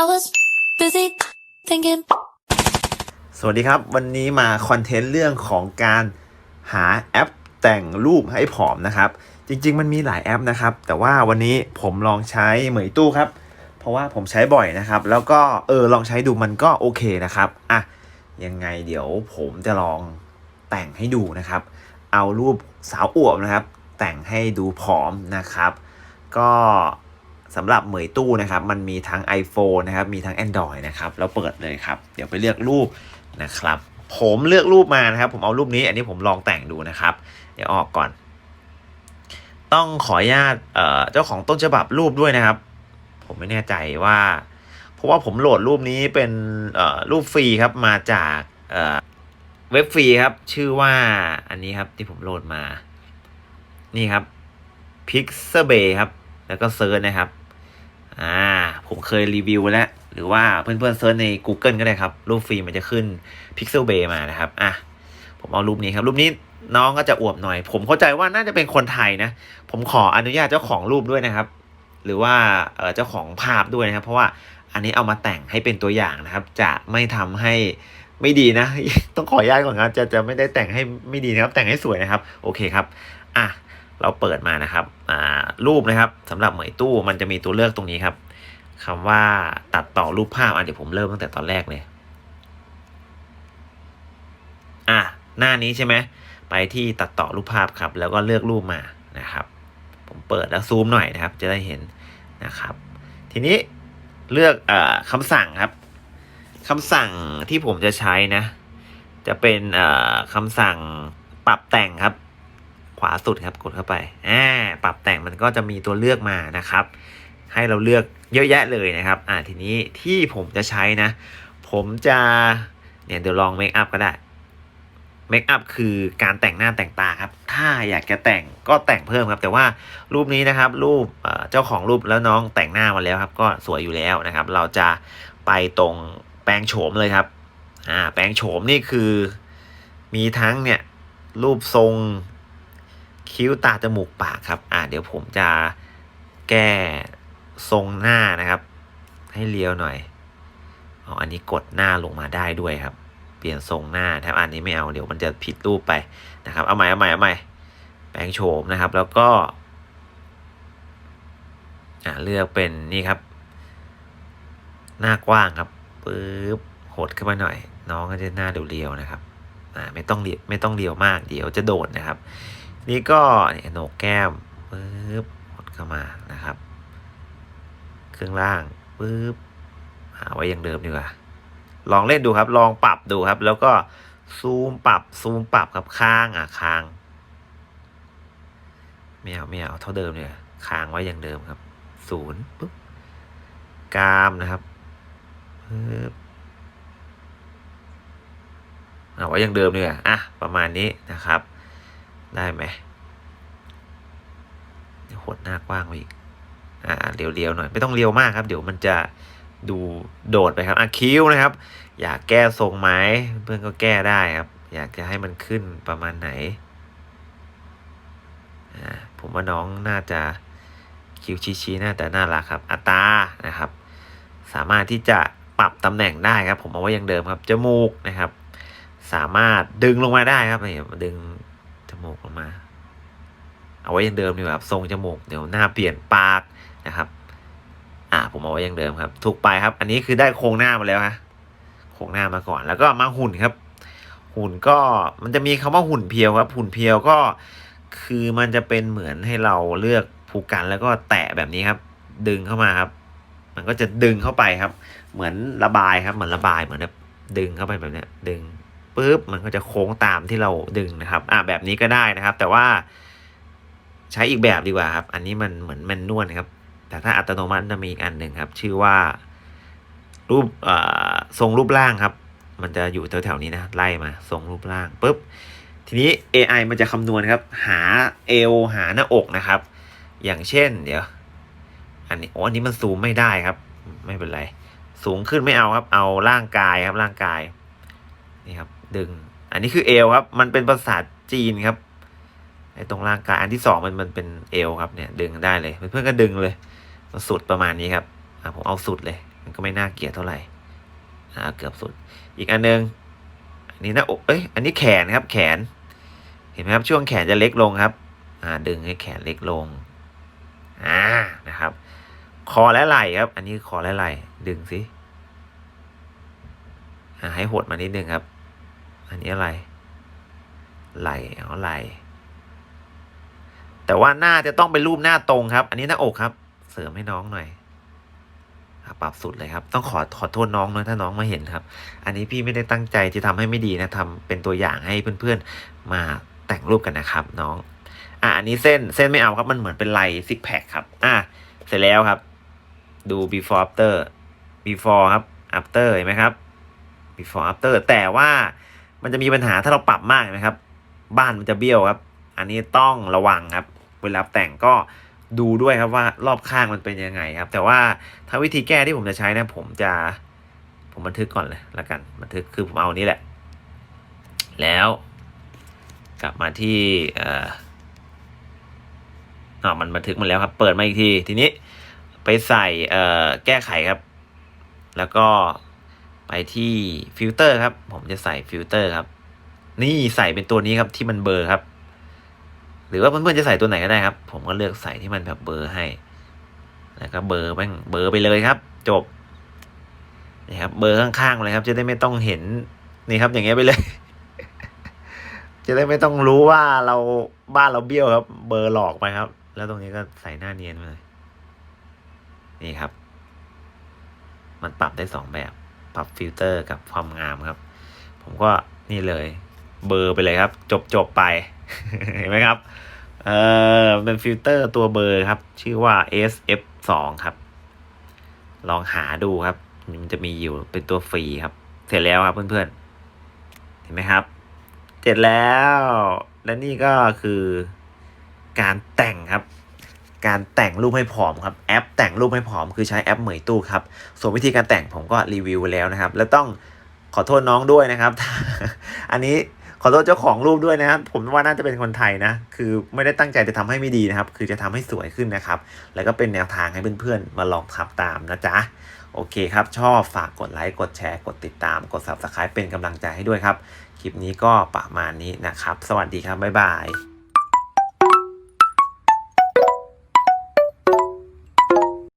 I was busy thinking. สวัสดีครับ วันนี้มาคอนเทนต์เรื่องของการหาแอปแต่งรูปให้ผอมนะครับ จริง ๆ มันมีหลายแอปนะครับ แต่ว่าวันนี้ผมลองใช้เหมยตู้ครับ เพราะว่าผมใช้บ่อยนะครับ แล้วก็เออลองใช้ดูมันก็โอเคนะครับอะยังไงเดี๋ยวผมจะลองแต่งให้ดูนะครับ เอารูปสาวอวบนะครับ แต่งให้ดูผอมนะครับ ก็ สำหรับเหมยตู้นะครับมันมีทั้ง iPhone นะครับมีทั้ง Android นะครับแล้วเปิดเลยครับ เดี๋ยวไปเลือกรูปนะครับ ผมเลือกรูปมานะครับ ผมเอารูปนี้ อันนี้ผมลองแต่งดูนะครับ เดี๋ยวออกก่อน ต้องขออนุญาตเจ้าของต้นฉบับรูปด้วยนะครับ ผมไม่แน่ใจว่า เพราะว่าผมโหลดรูปนี้เป็นรูปฟรีครับมาจากเอ่อเว็บฟรีครับ ชื่อว่าอันนี้ครับที่ผมโหลดมา นี่ครับ Pixabay ครับ แล้วก็เซิร์ชนะครับ อ่า ผมเคยรีวิวแล้ว หรือว่าเพื่อนๆเซิร์ชใน Google ก็ได้ครับ รูปฟรีมันจะขึ้น Pixabay มานะครับ อะ ผมเอารูปนี้ครับ รูปนี้น้องก็จะอวบหน่อย ผมเข้าใจว่าน่าจะเป็นคนไทยนะ ผมขออนุญาตเจ้าของรูปด้วยนะครับ หรือว่าเจ้าของภาพด้วยนะครับ เพราะว่าอันนี้เอามาแต่งให้เป็นตัวอย่างนะครับ จะไม่ทำให้ไม่ดีนะ ต้องขออนุญาตก่อนครับ จะจะไม่ได้แต่งให้ไม่ดีนะครับ แต่งให้สวยนะครับ โอเคครับ อะ เราเปิดมานะครับรูปนะครับสำหรับเหมยตู้มันจะมีตัวเลือกตรงนี้ครับคำว่าตัดต่อรูปภาพอะเดี๋ยวผมเริ่มตั้งแต่ตอนแรกเลยอะหน้านี้ใช่ไหมไปที่ตัดต่อรูปภาพครับ แล้วก็เลือกรูปมานะครับ ผมเปิดแล้วซูมหน่อยนะครับ จะได้เห็นนะครับ ทีนี้เลือกอคำสั่งครับคำสั่งที่ผมจะใช้นะ จะเป็นคำสั่งปรับแต่งครับ ขวาสุดครับกดเข้าไปอ่าปรับแต่งมันก็จะมีตัวเลือกมานะครับ ให้เราเลือกเยอะแยะเลยนะครับอ่าทีนี้ที่ผมจะใช้นะ ผมจะเนี่ยเดี๋ยวลองเมคอัพก็ได้เมคอัพคือการแต่งหน้าแต่งตาครับ ถ้าอยากจะแต่งก็แต่งเพิ่มครับ แต่ว่ารูปนี้นะครับ รูปเอ่อเจ้าของรูปแล้วน้องแต่งหน้ามาแล้วครับ ก็สวยอยู่แล้วนะครับ เราจะไปตรงแปลงโฉมเลยครับ อ่า แปลงโฉมนี่คือ มีทั้งเนี่ยรูปทรง คิ้วตาจมูกปากครับ อ่าเดี๋ยวผมจะแก้ทรงหน้านะครับ ให้เลี้ยวหน่อยอ๋ออันนี้กดหน้าลงมาได้ด้วยครับ เปลี่ยนทรงหน้านะครับอันนี้ไม่เอาเดี๋ยวมันจะผิดรูปไปนะครับ เอาใหม่เอาใหม่เอาใหม่แปลงโฉมนะครับ แล้วก็อ่าเลือกเป็นนี่ครับ หน้ากว้างครับปึ๊บหดขึ้นมาหน่อย น้องก็จะหน้าเรียวๆนะครับอ่าไม่ต้องเรียวไม่ต้องเรียวมากเดี๋ยวจะโดดนะครับ นี่ก็เนี่ยโหนกแก้มปึ๊บหดเข้ามานะครับ เครื่องล่างปึ๊บหาไว้อย่างเดิมดีกว่าลองเล่นดูครับ ลองปรับดูครับ แล้วก็ซูมปรับซูมปรับครับค้างอะค้างไม่เอาไม่เอาเท่าเดิมเนี่ยค้างไว้อย่างเดิมครับศูนย์ปุ๊บกรามนะครับปึ๊บเอาไว้อย่างเดิมเนี่ยอะประมาณนี้นะครับ ได้ไหมหดหน้ากว้างไปอีกอ่าเรียวๆหน่อย ไม่ต้องเรียวมากครับ เดี๋ยวมันจะดูโดดไปครับอะคิ้วนะครับ อยากแก้ทรงไหมเพื่อนก็แก้ได้ครับ อยากจะให้มันขึ้นประมาณไหนอ่าผมว่าน้องน่าจะคิ้วชี้ๆน่าจะน่ารักครับอัตรานะครับ สามารถที่จะปรับตำแหน่งได้ครับ ผมเอาไว้อย่างเดิมครับจมูกนะครับ สามารถดึงลงมาได้ครับนี่ดึง จมูกลงมา เอาไว้อย่างเดิมดีกว่าครับทรงจมูกเดี๋ยวหน้าเปลี่ยนปากนะครับ อ่า ผมเอาไว้อย่างเดิมครับ ถูกไปครับ อันนี้คือได้โครงหน้ามาแล้วฮะโครงหน้ามาก่อน แล้วก็มาหุ่นครับ หุ่นก็มันจะมีคำว่าหุ่นเพียวครับ หุ่นเพียวก็คือมันจะเป็นเหมือนให้เราเลือกผูกกันแล้วก็แตะแบบนี้ครับ ดึงเข้ามาครับ มันก็จะดึงเข้าไปครับ เหมือนระบายครับ เหมือนระบายเหมือนแบบดึงเข้าไปแบบนี้ดึง ปุ๊บมันก็จะโค้งตามที่เราดึงนะครับ อ่าแบบนี้ก็ได้นะครับ แต่ว่าใช้อีกแบบดีกว่าครับ อันนี้มันเหมือนแมนนวลครับ แต่ถ้าอัตโนมัติจะมีอีกอันหนึ่งครับ ชื่อว่ารูปเอ่อทรงรูปร่างครับ มันจะอยู่แถวๆนี้นะไล่มาทรงรูปร่างปุ๊บทีนี้ AI มันจะคำนวณครับ หาเอวหาหน้าอกนะครับ อย่างเช่น เดี๋ยว อันนี้โอ้อันนี้มันซูมไม่ได้ครับ ไม่เป็นไร สูงขึ้นไม่เอาครับ เอาร่างกายครับร่างกายนี่ครับ ดึง อันนี้คือเอวครับ มันเป็นภาษาจีนครับไอ้ตรงร่างกายอันที่สองมันมันเป็นเอวครับเนี่ย ดึงได้เลย เพื่อนๆก็ดึงเลยสุดประมาณนี้ครับอะผมเอาสุดเลย มันก็ไม่น่าเกลียดเท่าไหร่อ่าเกือบสุด อีกอันหนึงอันนี้หน้าอกเอ้ยอันนี้แขนครับ แขน เห็นไหมครับช่วงแขนจะเล็กลงครับ อ่า ดึงให้แขนเล็กลงอ่านะครับ คอและไหล่ครับ อันนี้คอและไหล่ดึงสิให้หดมานิดนึงครับ อันนี้อะไร ไหลเอาไหล แต่ว่าหน้าจะต้องเป็นรูปหน้าตรงครับ อันนี้หน้าอกครับ เสริมให้น้องหน่อยปรับสุดเลยครับ ต้องขอขอโทษน้องนะถ้าน้องมาเห็นครับ อันนี้พี่ไม่ได้ตั้งใจจะทำให้ไม่ดีนะทำเป็นตัวอย่างให้เพื่อนๆมาแต่งรูปกันนะครับ น้อง อะอันนี้เส้นเส้นไม่เอาครับมันเหมือนเป็นลายซิกแพคครับ อะเสร็จแล้วครับ ดู before after before ครับ after เห็นไหมครับ before after แต่ว่า มันจะมีปัญหาถ้าเราปรับมากนไหมครับ บ้านมันจะเบี้ยวครับ อันนี้ต้องระวังครับ เวลาแต่งก็ดูด้วยครับว่ารอบข้างมันเป็นยังไงครับ แต่ว่าถ้าวิธีแก้ที่ผมจะใช้นะ ผมจะผมบันทึกก่อนเลยละกัน บันทึกคือผมเอานี้แหละ แล้ว กลับมาที่เอ่ออ๋อมันบันทึกมาแล้วครับ เปิดมาอีกที ทีนี้ไปใส่เอ่อแก้ไขครับ แล้วก็ ไปที่ฟิลเตอร์ครับ ผมจะใส่ฟิลเตอร์ครับ นี่ใส่เป็นตัวนี้ครับที่มันเบอร์ครับ หรือว่าเพื่อนๆจะใส่ตัวไหนก็ได้ครับ ผมก็เลือกใส่ที่มันแบบเบอร์ให้ แล้วก็เบอร์แม่งเบอร์ไปเลยครับ จบนี่ครับเบอร์ข้างๆเลยครับ จะได้ไม่ต้องเห็นนี่ครับ อย่างเงี้ยไปเลย จะได้ไม่ต้องรู้ว่าเราบ้านเราเบี้ยวครับ เบอร์หลอกไปครับ แล้วตรงนี้ก็ใส่หน้าเนียนเลยนี่ครับ มันปรับได้สองแบบ ปรับฟิลเตอร์กับความงามครับ ผมก็นี่เลย เบอร์ไปเลยครับ จบจบไป เห็นไหมครับ เออเป็นฟิลเตอร์ตัวเบอร์ครับ ชื่อว่า SF 2 ครับ ลองหาดูครับ มันจะมีอยู่เป็นตัวฟรีครับ เสร็จแล้วครับเพื่อนๆ เห็นไหมครับ เสร็จแล้ว และนี่ก็คือการแต่งครับ การแต่งรูปให้ผอมครับแอปแต่งรูปให้ผอมคือใช้แอปเหมยตู้ครับส่วนวิธีการแต่งผมก็รีวิวไว้แล้วนะครับ แล้วต้องขอโทษน้องด้วยนะครับ อันนี้ขอโทษเจ้าของรูปด้วยนะครับผมว่าน่าจะเป็นคนไทยนะ คือไม่ได้ตั้งใจจะทำให้ไม่ดีนะครับ คือจะทำให้สวยขึ้นนะครับ แล้วก็เป็นแนวทางให้เพื่อนๆ มาลองทำตามนะจ๊ะ โอเคครับ ชอบฝากกดไลค์ กดแชร์ กดติดตาม กด subscribe เป็นกำลังใจให้ด้วยครับ คลิปนี้ก็ประมาณนี้นะครับ สวัสดีครับ บ๊ายบาย